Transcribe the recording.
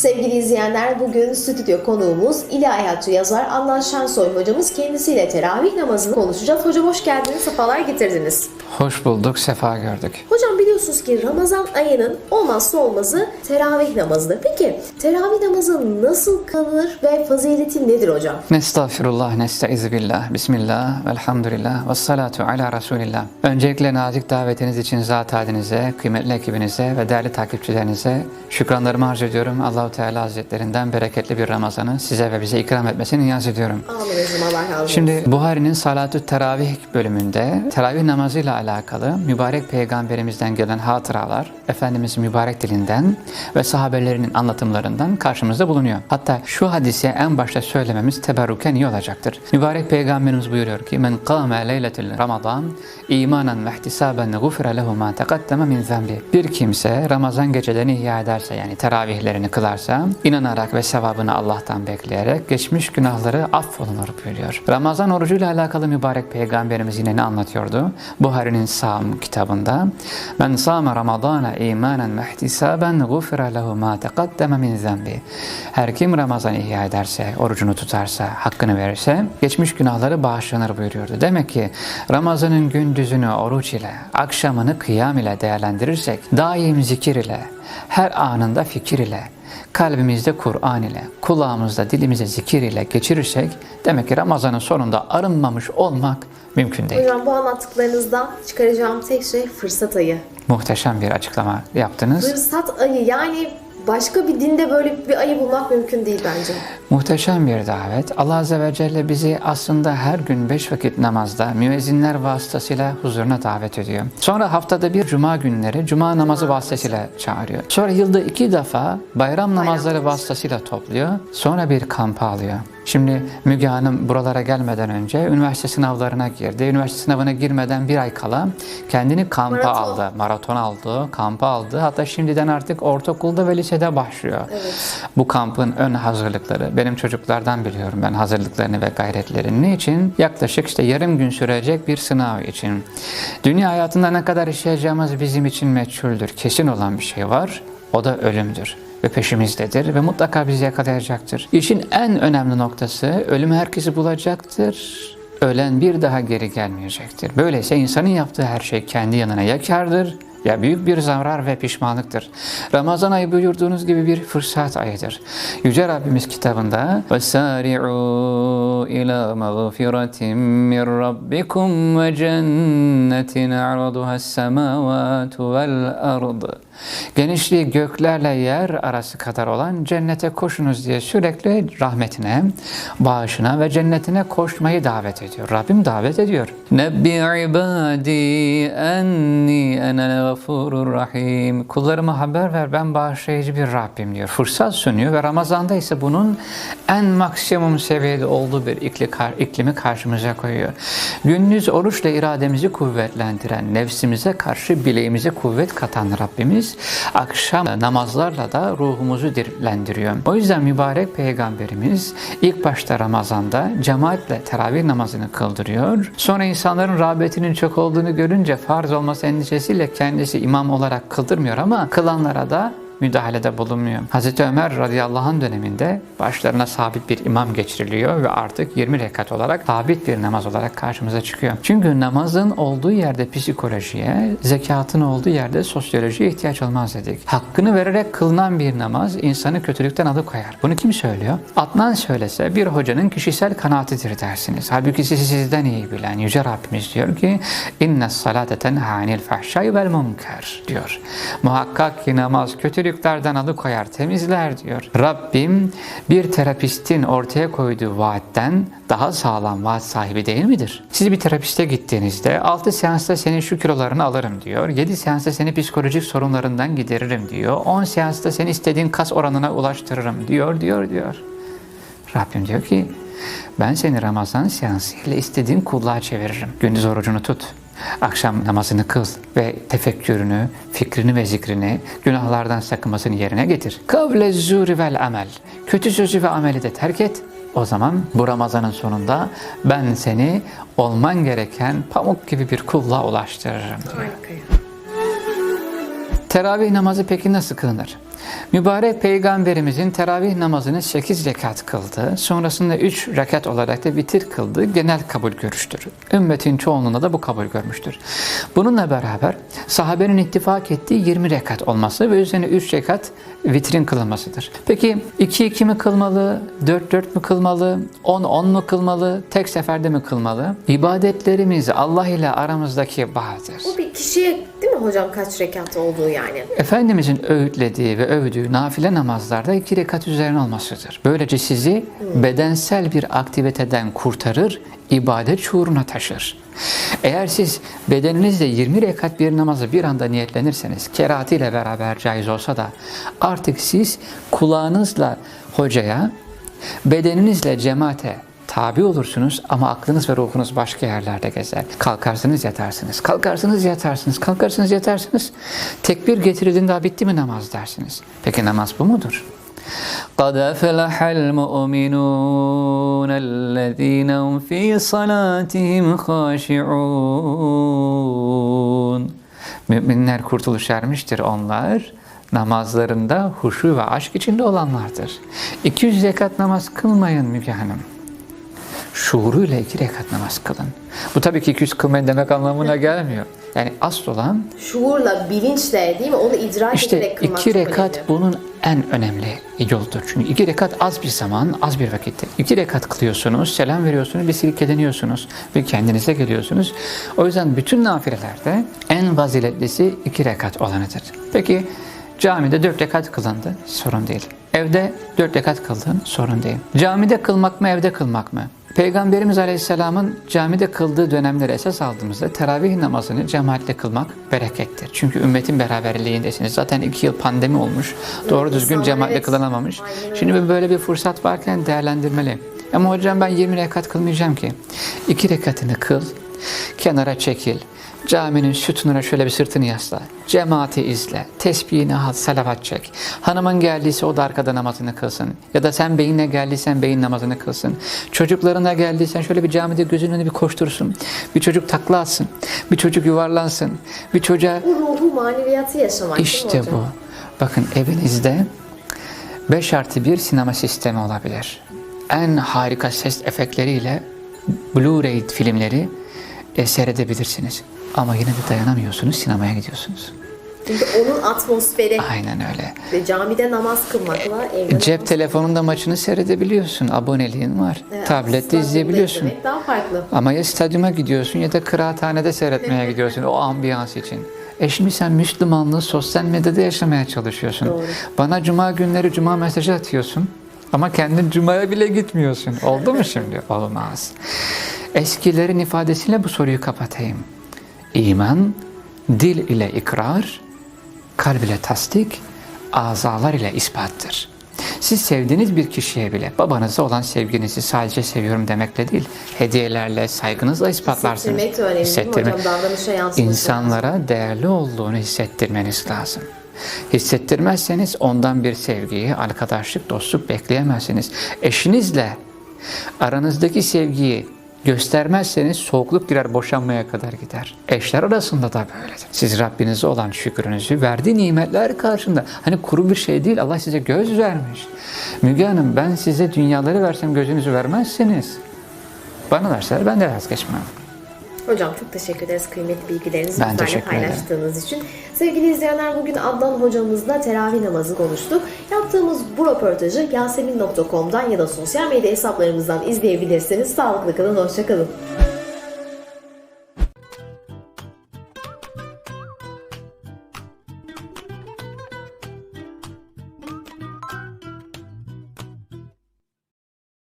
Sevgili izleyenler bugün stüdyo konuğumuz ilahiyatçı yazar Adnan Şensoy hocamız. Kendisiyle teravih namazını konuşacağız. Hocam hoş geldiniz, sefalar getirdiniz. Hoş bulduk, sefa gördük. Hocam biliyorsunuz ki Ramazan ayının olmazsa olmazı teravih namazıdır. Peki teravih namazı nasıl kılınır ve fazileti nedir hocam? Nestağfirullah, nestaizu billah, bismillah, velhamdülillah, ve salatu ala Resulillah. Öncelikle nazik davetiniz için zat halinize, kıymetli ekibinize ve değerli takipçilerinize şükranlarımı arz ediyorum. Allahu Teala Hazretlerinden bereketli bir Ramazan'ı size ve bize ikram etmesini niyaz ediyorum. Amin Allah razı olsun. Şimdi Buhari'nin Salatü Teravih bölümünde teravih namazıyla alakalı mübarek peygamberimizden gelen hatıralar Efendimiz mübarek dilinden ve sahabelerinin anlatımlarından karşımızda bulunuyor. Hatta şu hadise en başta söylememiz teberruken iyi olacaktır. Mübarek peygamberimiz buyuruyor ki men kâme leyletil ramazan imanen ve ihtisaben gufire lehu ma teqaddeme min zembi. Bir kimse Ramazan gecelerini ihya ederse yani teravihlerini kılarsa inanarak ve sevabını Allah'tan bekleyerek geçmiş günahları affolunur buyuruyor. Ramazan orucuyla alakalı mübarek peygamberimiz yine ne anlatıyordu? Buhari'nin Sağım kitabında Men sâme ramadana imanen ve ihtisaben gufire lehu ma teqaddeme min zembi. Her kim Ramazan ihya ederse, orucunu tutarsa, hakkını verirse geçmiş günahları bağışlanır buyuruyordu. Demek ki Ramazan'ın gündüzünü oruç ile, akşamını kıyam ile değerlendirirsek, daim zikir ile, her anında fikir ile, kalbimizde Kur'an ile, kulağımızda, dilimize zikir ile geçirirsek, demek ki Ramazan'ın sonunda arınmamış olmak mümkün değil. Hocam bu anlattıklarınızdan çıkaracağım tek şey fırsat ayı. Muhteşem bir açıklama yaptınız. Fırsat ayı yani başka bir dinde böyle bir ayı bulmak mümkün değil bence. Muhteşem bir davet. Allah Azze ve Celle bizi aslında her gün beş vakit namazda müezzinler vasıtasıyla huzuruna davet ediyor. Sonra haftada bir cuma günleri cuma namazı vasıtasıyla çağırıyor. Sonra yılda iki defa bayram namazları vasıtasıyla topluyor. Sonra bir kampa alıyor. Şimdi Müge Hanım buralara gelmeden önce üniversite sınavlarına girdi. Üniversite sınavına girmeden bir ay kala kendini kampa Maraton. aldı. Maraton aldı, kampa aldı. Hatta şimdiden artık ortaokulda ve lisede başlıyor. Bu kampın ön hazırlıkları. Benim çocuklardan biliyorum ben hazırlıklarını ve gayretlerini. İçin? Yaklaşık işte yarım gün sürecek bir sınav için. Dünya hayatında ne kadar yaşayacağımız bizim için meçhuldür. Kesin olan bir şey var. O da ölümdür ve peşimizdedir ve mutlaka bizi yakalayacaktır. İşin en önemli noktası ölüm herkesi bulacaktır. Ölen bir daha geri gelmeyecektir. Böyleyse insanın yaptığı her şey kendi yanına ya kârdır ya büyük bir zarar ve pişmanlıktır. Ramazan ayı buyurduğunuz gibi bir fırsat ayıdır. Yüce Rabbimiz kitabında وَسَارِعُوا إِلَى مَغْفِرَةٍ مِّنْ رَبِّكُمْ وَجَنَّةٍ عَرَضُهَا السَّمَاوَاتُ وَالْأَرْضِ Genişliği göklerle yer arası kadar olan cennete koşunuz diye sürekli rahmetine, bağışına ve cennetine koşmayı davet ediyor. Rabbim davet ediyor. Nebbi ibadi enni enel gafurur rahim. Kullarıma haber ver ben bağışlayıcı bir Rabbim diyor. Fırsat sunuyor ve Ramazan'da ise bunun en maksimum seviyede olduğu bir ikli- iklimi karşımıza koyuyor. Gündüz oruçla irademizi kuvvetlendiren, nefsimize karşı bileğimize kuvvet katan Rabbimiz akşam namazlarla da ruhumuzu dirlendiriyor. O yüzden mübarek peygamberimiz ilk başta Ramazan'da cemaatle teravih namazını kıldırıyor. Sonra insanların rağbetinin çok olduğunu görünce farz olması endişesiyle kendisi imam olarak kıldırmıyor ama kılanlara da müdahalede bulunmuyor. Hazreti Ömer radıyallahu anh döneminde başlarına sabit bir imam geçiriliyor ve artık 20 rekat olarak sabit bir namaz olarak karşımıza çıkıyor. Çünkü namazın olduğu yerde psikolojiye, zekatın olduğu yerde sosyolojiye ihtiyaç olmaz dedik. Hakkını vererek kılınan bir namaz insanı kötülükten alıkoyar. Bunu kim söylüyor? Adnan söylese bir hocanın kişisel kanaatidir dersiniz. Halbuki sizi sizden iyi bilen Yüce Rabbimiz diyor ki inne salate tenha anil fahşai vel munker diyor. Muhakkak ki namaz kötülüklerden alıkoyar, temizler diyor. Rabbim bir terapistin ortaya koyduğu vaatten daha sağlam vaat sahibi değil midir? Siz bir terapiste gittiğinizde 6 seansta senin şu kilolarını alırım diyor. 7 seansta seni psikolojik sorunlarından gideririm diyor. 10 seansta seni istediğin kas oranına ulaştırırım diyor, diyor, diyor. Rabbim diyor ki ben seni Ramazan seansıyla istediğin kulluğa çeviririm. Gündüz orucunu tut. Akşam namazını kıl ve tefekkürünü, fikrini ve zikrini, günahlardan sakınmasını yerine getir. Kavle zuri vel amel. Kötü sözü ve ameli de terk et. O zaman bu Ramazan'ın sonunda ben seni olman gereken pamuk gibi bir kulluğa ulaştırırım. Harika. Teravih namazı peki nasıl kılınır? Mübarek peygamberimizin teravih namazını 8 rekat kıldı. Sonrasında 3 rekat olarak da vitir kıldı. Genel kabul görüştür. Ümmetin çoğunluğunda da bu kabul görmüştür. Bununla beraber sahabenin ittifak ettiği 20 rekat olması ve üzerine 3 rekat vitrin kılınmasıdır. Peki 2-2 mi kılmalı, 4-4 mü kılmalı, 10-10 mu kılmalı, tek seferde mi kılmalı? İbadetlerimiz Allah ile aramızdaki bağdır. Bu bir kişiye değil mi hocam kaç rekat olduğu yani? Efendimizin öğütlediği ve övdüğü nafile namazlarda iki rekat üzerine olmasıdır. Böylece sizi bedensel bir aktiviteden kurtarır, ibadet şuuruna taşır. Eğer siz bedeninizle 20 rekat bir namazı bir anda niyetlenirseniz, kerati ile beraber caiz olsa da artık siz kulağınızla hocaya, bedeninizle cemaate tabi olursunuz ama aklınız ve ruhunuz başka yerlerde gezer. Kalkarsınız yatarsınız, kalkarsınız yatarsınız, kalkarsınız yatarsınız. Tekbir getirildiğinde daha bitti mi namaz dersiniz. Peki namaz bu mudur? قَدْ أَفْلَحَ الْمُؤْمِنُونَ الَّذ۪ينَ هُمْ ف۪ي صَلَاتِهِمْ خَاشِعُونَ Müminler kurtuluş ermiştir onlar. Namazlarında huşu ve aşk içinde olanlardır. 200 rekat namaz kılmayın Müge Hanım şuuruyla iki rekat namaz kılın. Bu tabii ki 200 kılmayın demek anlamına gelmiyor. Yani asıl olan Şuurla, bilinçle değil mi? Onu idrak işte ederek kılmak iki rekat önemli. bunun en önemli yoludur. Çünkü iki rekat az bir zaman, az bir vakittir. İki rekat kılıyorsunuz, selam veriyorsunuz, bir silkeleniyorsunuz ve kendinize geliyorsunuz. O yüzden bütün nafilelerde en faziletlisi iki rekat olanıdır. Peki camide dört rekat kılındı, sorun değil. Evde dört rekat kıldın, sorun değil. Camide kılmak mı, evde kılmak mı? Peygamberimiz Aleyhisselam'ın camide kıldığı dönemleri esas aldığımızda teravih namazını cemaatle kılmak berekettir. Çünkü ümmetin beraberliğindesiniz. Zaten iki yıl pandemi olmuş. Doğru düzgün cemaatle kılınamamış. Şimdi böyle bir fırsat varken değerlendirmeli. Ama hocam ben 20 rekat kılmayacağım ki. İki rekatını kıl, kenara çekil, caminin sütununa şöyle bir sırtını yasla, cemaati izle, tesbihini al, salavat çek. Hanımın geldiyse o da arkada namazını kılsın. Ya da sen beyinle geldiysen beyin namazını kılsın. Çocuklarına geldiysen şöyle bir camide gözünün önünde bir koştursun. Bir çocuk takla atsın, bir çocuk yuvarlansın, bir çocuğa Bu ruhu maneviyatı yaşamak işte bu. Bakın evinizde 5 artı 1 sinema sistemi olabilir. En harika ses efektleriyle Blu-ray filmleri e, seyredebilirsiniz. Ama yine de dayanamıyorsunuz, sinemaya gidiyorsunuz. Çünkü onun atmosferi Aynen öyle. ve camide namaz kılmakla evde Cep namaz- telefonunda maçını seyredebiliyorsun, aboneliğin var. Evet, Tablette izleyebiliyorsun. izlemek Daha farklı. Ama ya stadyuma gidiyorsun ya da kıraathanede seyretmeye gidiyorsun o ambiyans için. E şimdi sen Müslümanlığı sosyal medyada yaşamaya çalışıyorsun. Doğru. Bana cuma günleri cuma mesajı atıyorsun. Ama kendin cumaya bile gitmiyorsun. Oldu mu şimdi? Olmaz. Eskilerin ifadesiyle bu soruyu kapatayım. İman, dil ile ikrar, kalb ile tasdik, azalar ile ispattır. Siz sevdiğiniz bir kişiye bile babanıza olan sevginizi sadece seviyorum demekle değil, hediyelerle, saygınızla ispatlarsınız. Hissettirmek de önemli Hissettirmek. hocam? Davranışa yansıması İnsanlara değerli olduğunu hissettirmeniz lazım. Hissettirmezseniz ondan bir sevgiyi, arkadaşlık, dostluk bekleyemezsiniz. Eşinizle aranızdaki sevgiyi göstermezseniz soğukluk girer boşanmaya kadar gider. Eşler arasında da böyledir. Siz Rabbinize olan şükrünüzü verdiği nimetler karşında hani kuru bir şey değil Allah size göz vermiş. Müge Hanım ben size dünyaları versem gözünüzü vermezseniz bana verseler ben de vazgeçmem. Hocam çok teşekkür ederiz kıymetli bilgilerinizi Ben bizlerle teşekkür ederim. paylaştığınız için. Sevgili izleyenler bugün Adnan hocamızla teravih namazı konuştuk. Yaptığımız bu röportajı yasemin.com'dan ya da sosyal medya hesaplarımızdan izleyebilirsiniz. Sağlıklı kalın, hoşçakalın.